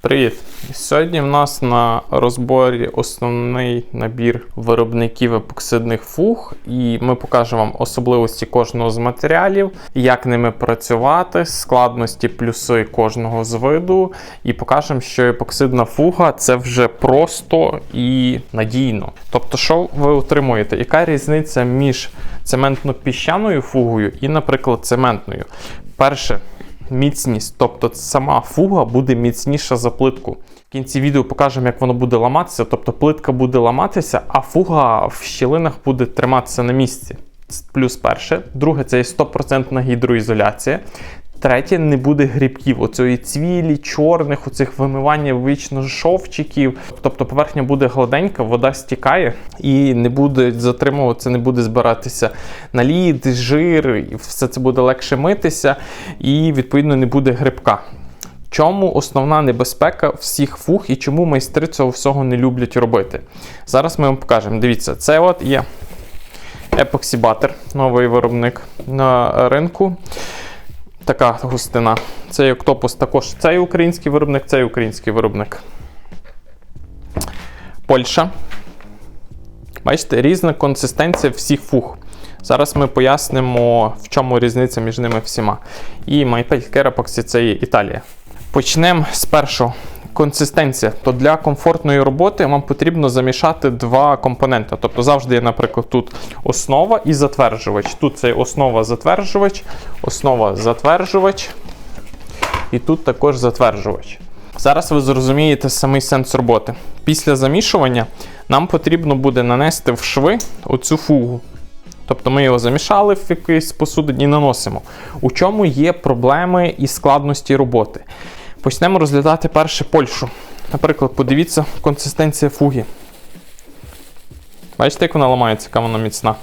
Привіт! Сьогодні в нас на розборі основний набір виробників епоксидних фуг, і ми покажемо вам особливості кожного з матеріалів, як ними працювати, складності, плюси кожного з виду, і покажемо, що епоксидна фуга це вже просто і надійно. Тобто, що ви отримуєте? Яка різниця між цементно-піщаною фугою і, наприклад, цементною? Перше міцність, тобто сама фуга буде міцніша за плитку. В кінці відео покажемо, як воно буде ламатися, тобто плитка буде ламатися, а фуга в щілинах буде триматися на місці. Плюс перше. Друге, це є 100% гідроізоляція. Третє, не буде грибків, оцієї цвілі, чорних, оцих вимивання вічно шовчиків. Тобто поверхня буде гладенька, вода стікає і не буде затримуватися, не буде збиратися налід, жир, і все це буде легше митися, і відповідно не буде грибка. Чому основна небезпека всіх фуг і чому майстри цього всього не люблять робити? Зараз ми вам покажемо. Дивіться, це от є епоксібатер, новий виробник на ринку така густина. Цей октопус також цей український виробник, цей український виробник. Польща. Бачите, різна консистенція всіх фуг. Зараз ми пояснимо, в чому різниця між ними всіма. І Майпель Керапоксі це є Італія. Почнемо з першого. Консистенція. То для комфортної роботи вам потрібно замішати два компоненти. Тобто завжди є, наприклад, тут основа і затверджувач. Тут це основа-затверджувач, основа-затверджувач. І тут також затверджувач. Зараз ви зрозумієте самий сенс роботи. Після замішування нам потрібно буде нанести в шви оцю фугу. Тобто ми його замішали в якийсь посудині і наносимо. У чому є проблеми і складності роботи? Почнемо розглядати перше Польщу. Наприклад, подивіться консистенція фуги. Бачите, як вона ламається, яка вона міцна.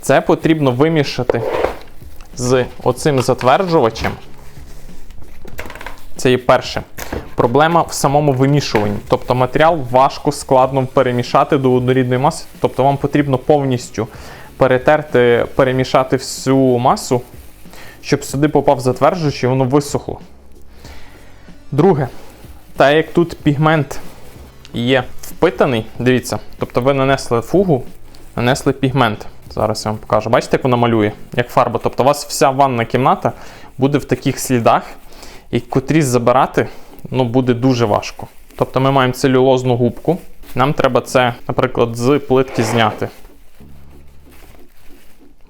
Це потрібно вимішати з оцим затверджувачем. Це є перше. Проблема в самому вимішуванні. Тобто матеріал важко складно перемішати до однорідної маси. Тобто вам потрібно повністю перетерти, перемішати всю масу, щоб сюди попав затверджуючий, і воно висохло. Друге, так як тут пігмент є впитаний, дивіться, тобто ви нанесли фугу, нанесли пігмент. Зараз я вам покажу. Бачите, як вона малює, як фарба. Тобто у вас вся ванна кімната буде в таких слідах, і котрі забирати ну, буде дуже важко. Тобто ми маємо целюлозну губку. Нам треба це, наприклад, з плитки зняти.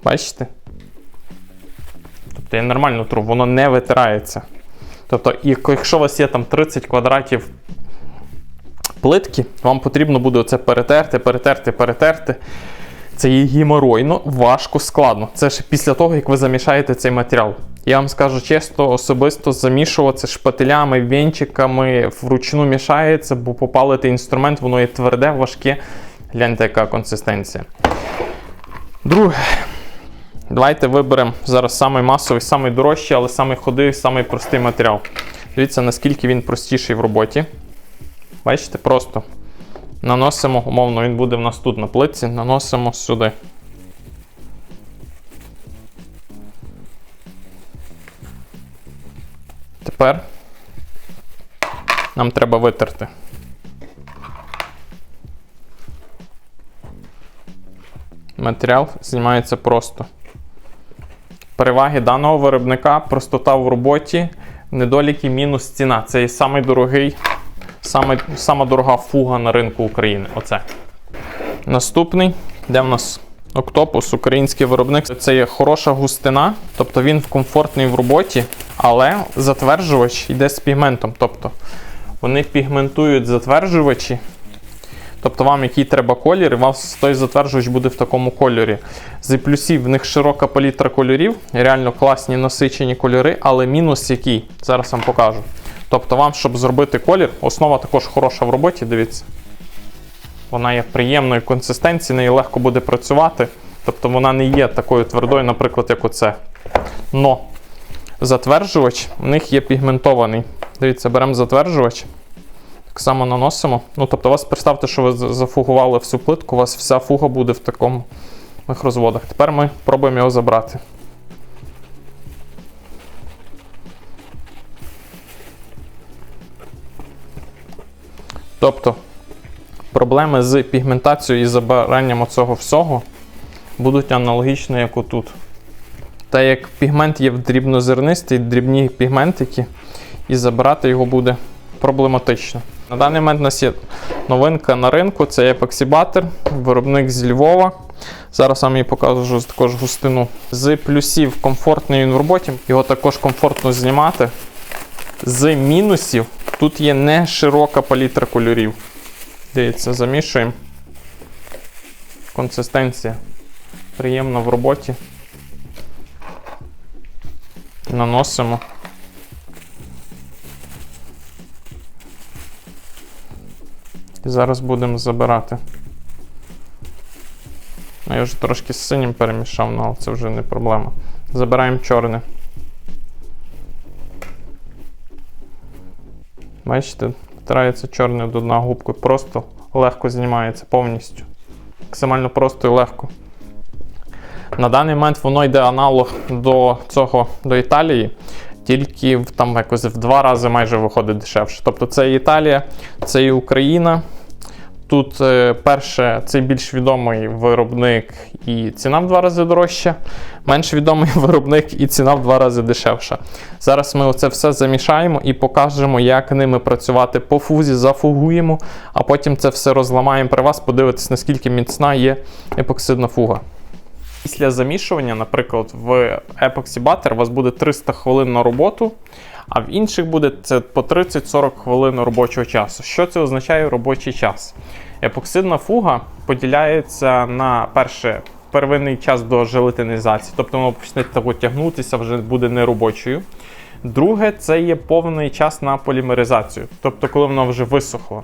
Бачите? Тобто я нормально тру, воно не витирається. Тобто, якщо у вас є там 30 квадратів плитки, вам потрібно буде це перетерти, перетерти, перетерти. Це є геморойно, важко, складно. Це ж після того, як ви замішаєте цей матеріал. Я вам скажу чесно, особисто замішувати шпателями, вінчиками, вручну мішається, бо попалити інструмент, воно є тверде, важке. Гляньте, яка консистенція. Друге. Давайте виберемо зараз самий масовий, самий дорожчий, але самий ходивий, самий простий матеріал. Дивіться, наскільки він простіший в роботі. Бачите, просто наносимо, умовно, він буде в нас тут на плитці, наносимо сюди. Тепер нам треба витерти. Матеріал знімається просто. Переваги даного виробника простота в роботі, недоліки мінус ціна. Це є самий дорогий, саме, сама дорога фуга на ринку України. Оце. Наступний, де в нас Октопус, український виробник. Це є хороша густина, тобто він комфортний в роботі, але затверджувач йде з пігментом. Тобто вони пігментують затверджувачі. Тобто вам який треба колір, і вас той затверджувач буде в такому кольорі. З плюсів в них широка палітра кольорів, реально класні насичені кольори, але мінус який, зараз вам покажу. Тобто вам, щоб зробити колір, основа також хороша в роботі, дивіться. Вона є приємної консистенції, неї легко буде працювати. Тобто вона не є такою твердою, наприклад, як оце. Но затверджувач в них є пігментований. Дивіться, беремо затверджувач. Так само наносимо. Ну, тобто, вас представте, що ви зафугували всю плитку, у вас вся фуга буде в такому розводах. Тепер ми пробуємо його забрати. Тобто проблеми з пігментацією і забиранням оцього всього будуть аналогічно, як отут. Та як пігмент є в дрібнозернистий, дрібні пігментики, і забирати його буде проблематично. На даний момент у нас є новинка на ринку, це епоксібатер, виробник з Львова. Зараз вам її покажу також густину. З плюсів комфортний він в роботі, його також комфортно знімати. З мінусів тут є не широка палітра кольорів. Дивіться, замішуємо. Консистенція приємна в роботі. Наносимо. І зараз будемо забирати. Ну, Я вже трошки з синім перемішав, ну, але це вже не проблема. Забираємо чорне. Бачите, втирається чорне до дна губкою. Просто легко знімається повністю. Максимально просто і легко. На даний момент воно йде аналог до цього до Італії, тільки в- там якось в два рази майже виходить дешевше. Тобто це і Італія, це і Україна. Тут е, перше, це більш відомий виробник і ціна в два рази дорожча. Менш відомий виробник і ціна в два рази дешевша. Зараз ми оце все замішаємо і покажемо, як ними працювати по фузі, зафугуємо, а потім це все розламаємо при вас, подивитись, наскільки міцна є епоксидна фуга. Після замішування, наприклад, в Epoxy Butter у вас буде 300 хвилин на роботу, а в інших буде це по 30-40 хвилин робочого часу. Що це означає робочий час? Епоксидна фуга поділяється на перше первинний час до желатинізації, тобто воно почне того тягнутися, вже буде неробочою. Друге, це є повний час на полімеризацію, тобто коли воно вже висохло.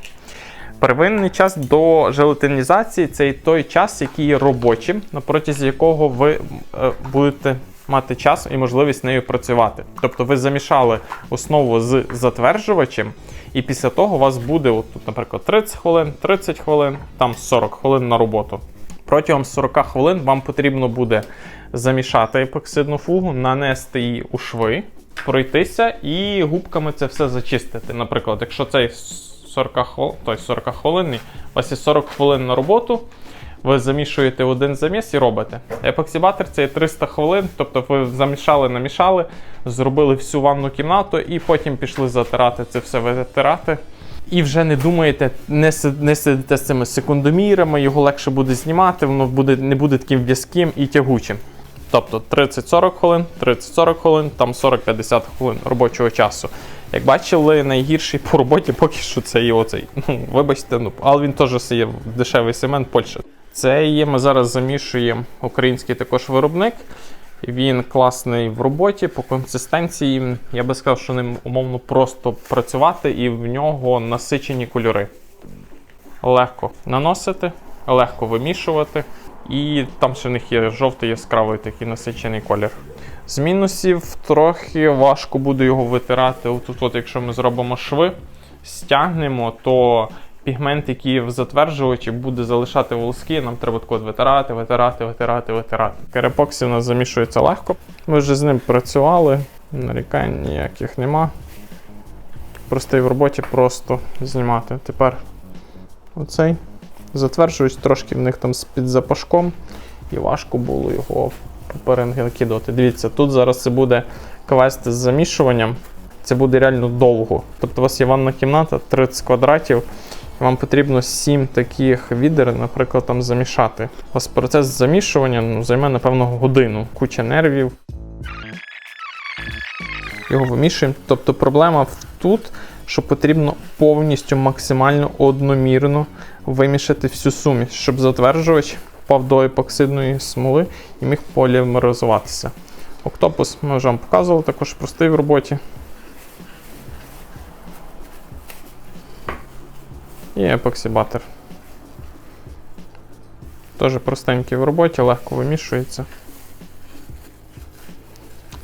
Первинний час до желатинізації це той час, який є робочим, протязі якого ви е, будете мати час і можливість нею працювати. Тобто ви замішали основу з затверджувачем, і після того у вас буде, от тут, наприклад, 30 хвилин, 30 хвилин, там 40 хвилин на роботу. Протягом 40 хвилин вам потрібно буде замішати епоксидну фугу, нанести її у шви, пройтися і губками це все зачистити. Наприклад, якщо цей 40 хвилин, той 40 хвилинний, у вас є 40 хвилин на роботу, ви замішуєте один заміс і робите. Епоксибатор це є 300 хвилин, тобто ви замішали, намішали, зробили всю ванну кімнату і потім пішли затирати це все витирати. І вже не думаєте, не, не сидите з цими секундомірами, його легше буде знімати, воно буде, не буде таким в'язким і тягучим. Тобто 30-40 хвилин, 30-40 хвилин, там 40-50 хвилин робочого часу. Як бачили, найгірший по роботі поки що це є оцей. Ну, вибачте, ну, але він теж є дешевий семен Польща. Це є, ми зараз замішуємо український також виробник. Він класний в роботі по консистенції. Я би сказав, що ним умовно просто працювати, і в нього насичені кольори. Легко наносити, легко вимішувати. І там ще в них є жовтий яскравий такий насичений колір. З мінусів трохи важко буде його витирати. Отут, от, якщо ми зробимо шви, стягнемо, то пігмент, який в затверджувачі, буде залишати волоски. Нам треба тако витирати, витирати, витирати, витирати. Керепоксі у нас замішується легко. Ми вже з ним працювали, нарікань ніяких нема. Простий в роботі просто знімати. Тепер оцей затверджуюсь трошки в них там з-під запашком, і важко було його перенакидувати. Дивіться, тут зараз це буде квест з замішуванням. Це буде реально довго. Тобто у вас є ванна кімната 30 квадратів, вам потрібно 7 таких відер, наприклад, там замішати. У вас процес замішування ну, займе, напевно, годину. Куча нервів. Його вимішуємо. Тобто проблема тут, що потрібно повністю максимально одномірно вимішати всю суміш, щоб затверджувач попав до епоксидної смоли і міг полімеризуватися. Октопус ми вже вам показували, також простий в роботі. І епоксибатор. Теж простенький в роботі, легко вимішується.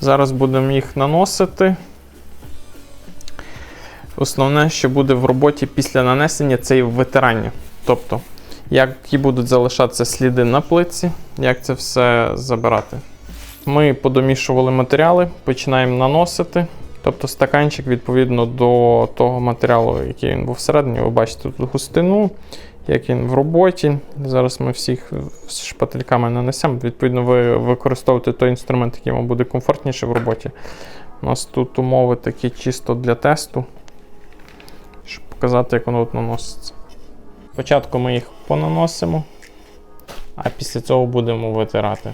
Зараз будемо їх наносити. Основне, що буде в роботі після нанесення, це і витирання. Тобто, які будуть залишатися сліди на плитці, як це все забирати. Ми подомішували матеріали, починаємо наносити. Тобто стаканчик відповідно до того матеріалу, який він був всередині. Ви бачите тут густину, як він в роботі. Зараз ми всіх з шпательками нанесемо. Відповідно, ви використовуєте той інструмент, який вам буде комфортніше в роботі. У нас тут умови такі чисто для тесту, щоб показати, як воно от наноситься. Спочатку ми їх понаносимо, а після цього будемо витирати.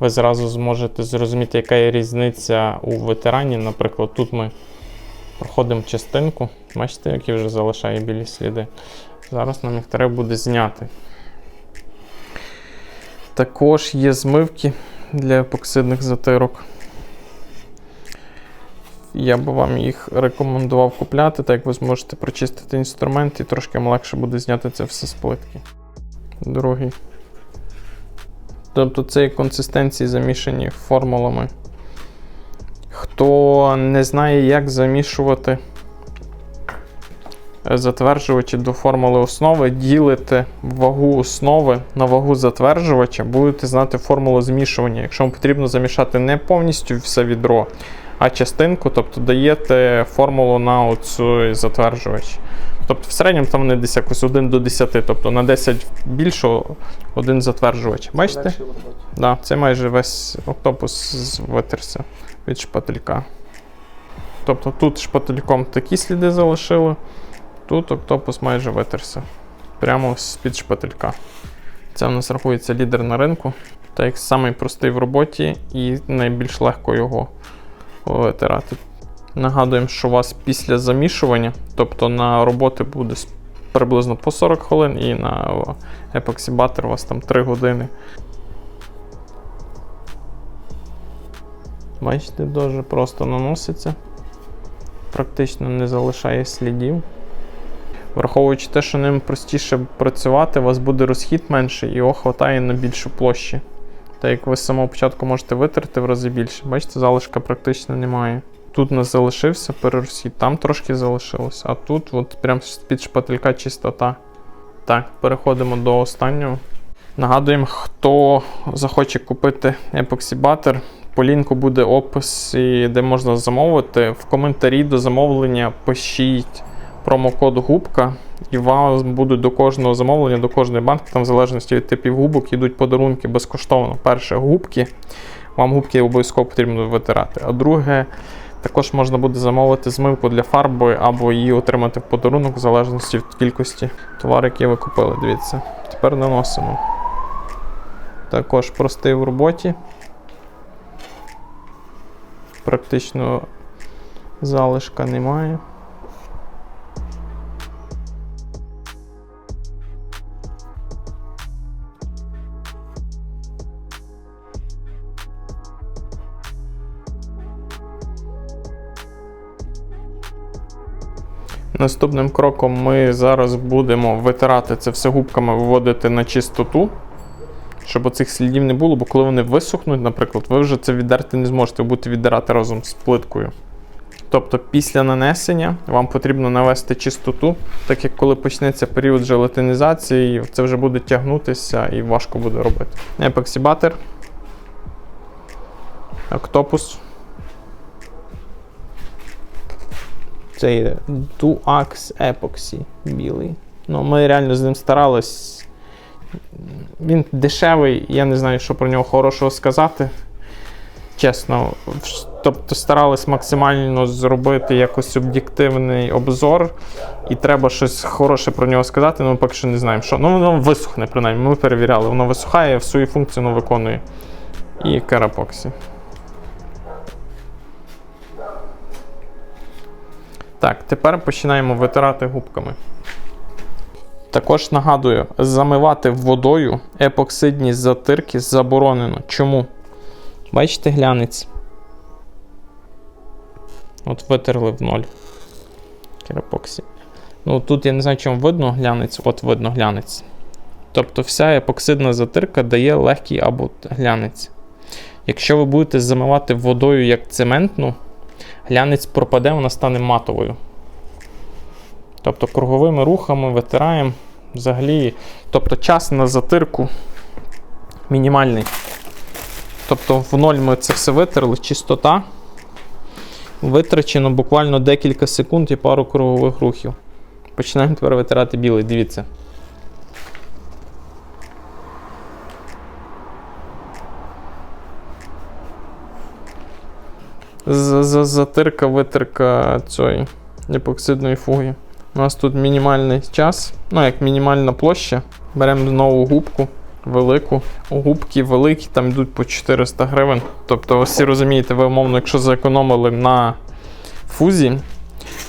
Ви зразу зможете зрозуміти, яка є різниця у витиранні. Наприклад, тут ми проходимо частинку. Бачите, які вже залишає білі сліди. Зараз нам їх треба буде зняти. Також є змивки для епоксидних затирок. Я би вам їх рекомендував купляти, так як ви зможете прочистити інструмент і трошки легше буде зняти це все з плитки. Другий. Тобто це консистенції замішані формулами. Хто не знає, як замішувати затверджувачі до формули основи, ділите вагу основи на вагу затверджувача, будете знати формулу змішування. Якщо вам потрібно замішати не повністю все відро, а частинку, тобто даєте формулу на оцю затверджувач. Тобто в середньому там вони десь якось 1 до 10, тобто на 10 більше один затверджувач. Бачите? Да, це майже весь октопус витерся від шпателька. Тобто тут шпательком такі сліди залишили, тут октопус майже витерся. Прямо з-під шпателька. Це у нас рахується лідер на ринку, так як самий простий в роботі і найбільш легко його витирати. Нагадуємо, що у вас після замішування, тобто на роботи буде приблизно по 40 хвилин, і на Butter у вас там 3 години. Бачите, дуже просто наноситься. Практично не залишає слідів. Враховуючи те, що ним простіше працювати, у вас буде розхід менший і його хватає на більшу площі. Так як ви з самого початку можете витерти в рази більше. Бачите, залишка практично немає. Тут нас залишився перерозхід, там трошки залишилось, а тут от прям з-під шпателька чистота. Так, переходимо до останнього. Нагадуємо, хто захоче купити Epoxy Butter, по лінку буде опис, де можна замовити. В коментарі до замовлення пишіть промокод губка, і вам будуть до кожного замовлення, до кожної банки, там в залежності від типів губок, йдуть подарунки безкоштовно. Перше губки. Вам губки обов'язково потрібно витирати. А друге, також можна буде замовити змивку для фарби або її отримати в подарунок в залежності від кількості товарів, які ви купили. Дивіться. Тепер наносимо. Також простий в роботі. Практично залишка немає. Наступним кроком ми зараз будемо витирати це все губками, виводити на чистоту, щоб оцих слідів не було, бо коли вони висохнуть, наприклад, ви вже це віддерти не зможете, ви будете віддирати разом з плиткою. Тобто після нанесення вам потрібно навести чистоту, так як коли почнеться період желатинізації, це вже буде тягнутися і важко буде робити. Epoxy Butter, Це є Duax Epoxy білий. Ну, ми реально з ним старались. Він дешевий, я не знаю, що про нього хорошого сказати. Чесно. Тобто старались максимально зробити якось об'єктивний обзор, і треба щось хороше про нього сказати, але ми поки що не знаємо, що. Ну, воно висохне, принаймні, ми перевіряли. Воно висухає, в свою функцію воно виконує. І керапоксі. Так, тепер починаємо витирати губками. Також нагадую, замивати водою епоксидні затирки заборонено. Чому? Бачите глянець? От витерли в ноль. Керапоксі. Ну тут я не знаю, чому видно глянець, от видно глянець. Тобто вся епоксидна затирка дає легкий або глянець. Якщо ви будете замивати водою як цементну, глянець пропаде, вона стане матовою. Тобто круговими рухами витираємо взагалі. Тобто час на затирку мінімальний. Тобто в ноль ми це все витерли, чистота. Витрачено буквально декілька секунд і пару кругових рухів. Починаємо тепер витирати білий, дивіться. Затирка, витирка цієї епоксидної фуги. У нас тут мінімальний час, ну як мінімальна площа. Беремо нову губку, велику. Губки великі, там йдуть по 400 гривень. Тобто, всі розумієте, ви умовно, якщо зекономили на фузі,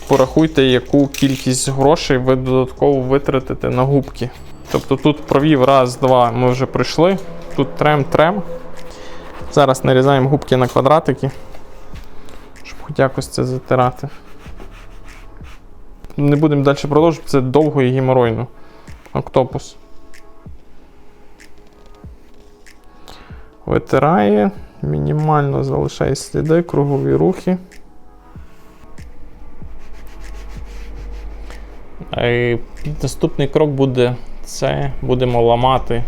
порахуйте, яку кількість грошей ви додатково витратите на губки. Тобто тут провів раз, два, ми вже пройшли. Тут трем-трем. Зараз нарізаємо губки на квадратики, хоч якось це затирати. Не будемо далі продовжувати, це довго і геморойно. Октопус. Витирає, мінімально залишає сліди, кругові рухи. Е, Наступний крок буде це будемо ламати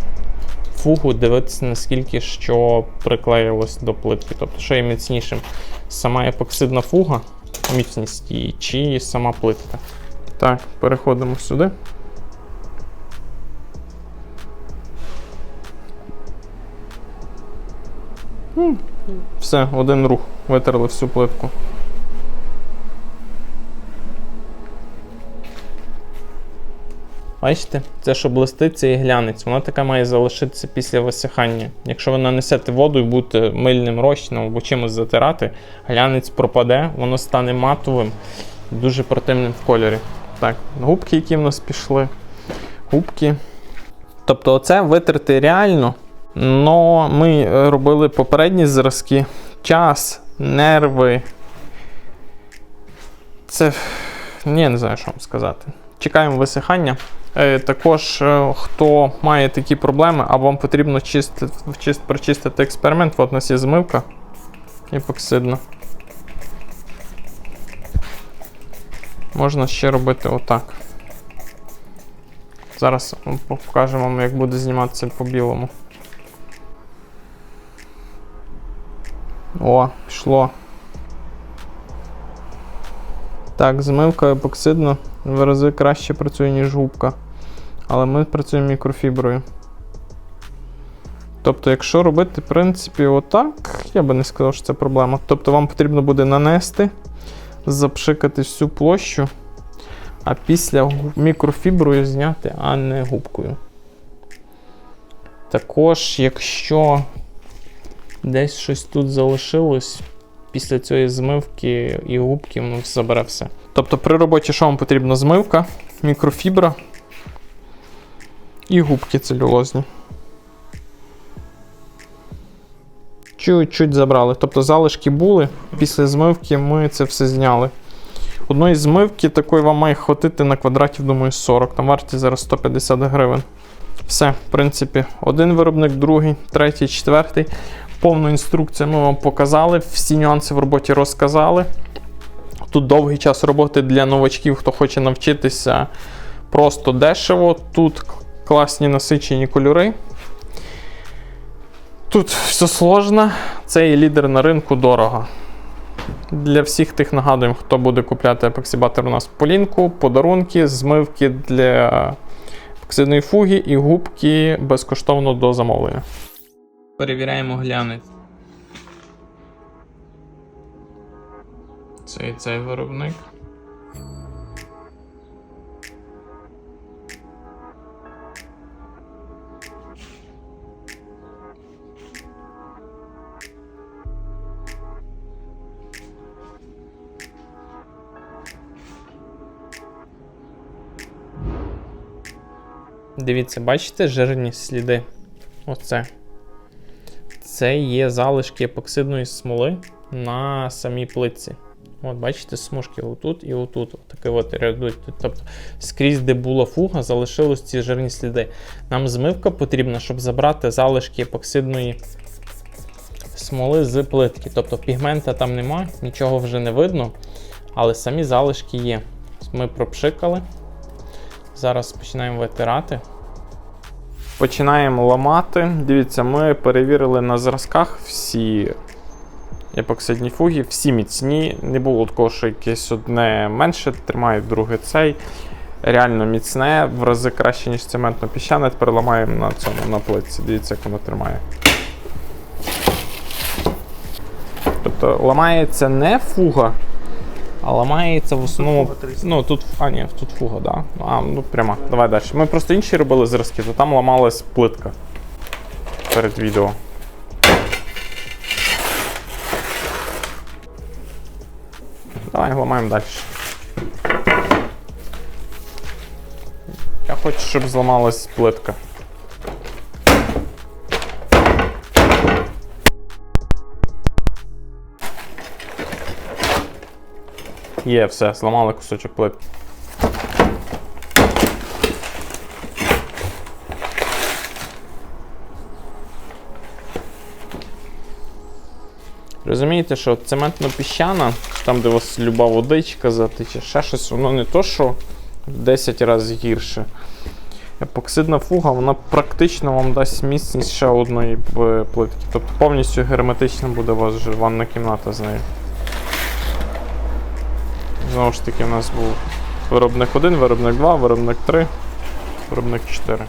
фугу, дивитися, наскільки що приклеїлось до плитки. Тобто, що є міцнішим, сама епоксидна фуга, міцність її, чи сама плитка. Так, переходимо сюди. Все, один рух. Витерли всю плитку. Бачите, це що блистить, це і глянець. Вона така має залишитися після висихання. Якщо ви нанесете воду і будете мильним розчином або чимось затирати, глянець пропаде, воно стане матовим, дуже противним в кольорі. Так, губки, які в нас пішли. Губки. Тобто, оце витерти реально. Но ми робили попередні зразки. Час, нерви. Це. Ні, не знаю, що вам сказати. Чекаємо висихання. Е, також, е, хто має такі проблеми, або вам потрібно чистити, чист, прочистити експеримент, от у нас є змивка епоксидна. Можна ще робити отак. Зараз покажемо вам, як буде зніматися по білому. О, пішло. Так, змивка епоксидна в рази краще працює, ніж губка. Але ми працюємо мікрофіброю. Тобто, якщо робити, в принципі, отак, я би не сказав, що це проблема. Тобто вам потрібно буде нанести, запшикати всю площу, а після мікрофіброю зняти, а не губкою. Також, якщо десь щось тут залишилось, після цієї змивки і губки воно забере все. Тобто при роботі що вам потрібно? Змивка, мікрофібра і губки целюлозні. Чуть-чуть забрали. Тобто залишки були, після змивки ми це все зняли. Одної змивки такої вам має хватити на квадратів, думаю, 40. Там вартість зараз 150 гривень. Все, в принципі, один виробник, другий, третій, четвертий. Повну інструкцію ми вам показали, всі нюанси в роботі розказали. Тут довгий час роботи для новачків, хто хоче навчитися просто дешево. Тут класні насичені кольори. Тут все сложно. Це і лідер на ринку дорого. Для всіх тих нагадуємо, хто буде купляти епоксибатор у нас по лінку, подарунки, змивки для епоксидної фуги і губки безкоштовно до замовлення. Перевіряємо глянець. Цей цей виробник. Дивіться, бачите жирні сліди? Оце. Це є залишки епоксидної смоли на самій плитці. От, бачите, смужки отут і отут. Такі от рядуть. Тобто скрізь, де була фуга, залишились ці жирні сліди. Нам змивка потрібна, щоб забрати залишки епоксидної смоли з плитки. Тобто пігмента там нема, нічого вже не видно, але самі залишки є. Ми пропшикали. Зараз починаємо витирати. Починаємо ламати. Дивіться, ми перевірили на зразках всі епоксидні фуги, всі міцні. Не було такого, що якесь одне менше тримає, друге цей. Реально міцне, в рази краще, ніж цементно-піщане. Тепер ламаємо на цьому на плитці. Дивіться, як воно тримає. Тобто ламається не фуга, а ламається в основному. Ну тут. А, ні, тут фуга, да. А, ну прямо. Давай далі. Ми просто інші робили зразки, то там ламалась плитка перед відео. Давай ламаємо далі. Я хочу, щоб зламалась плитка. Є, все, зламали кусочок плитки. Розумієте, що цементно-піщана, там, де у вас люба водичка затече, ще щось, воно не то, що в 10 разів гірше. Епоксидна фуга, вона практично вам дасть міцність ще одної плитки. Тобто повністю герметична буде у вас вже ванна кімната з нею. Знову ж таки, у нас був виробник 1, виробник 2, виробник 3, виробник 4.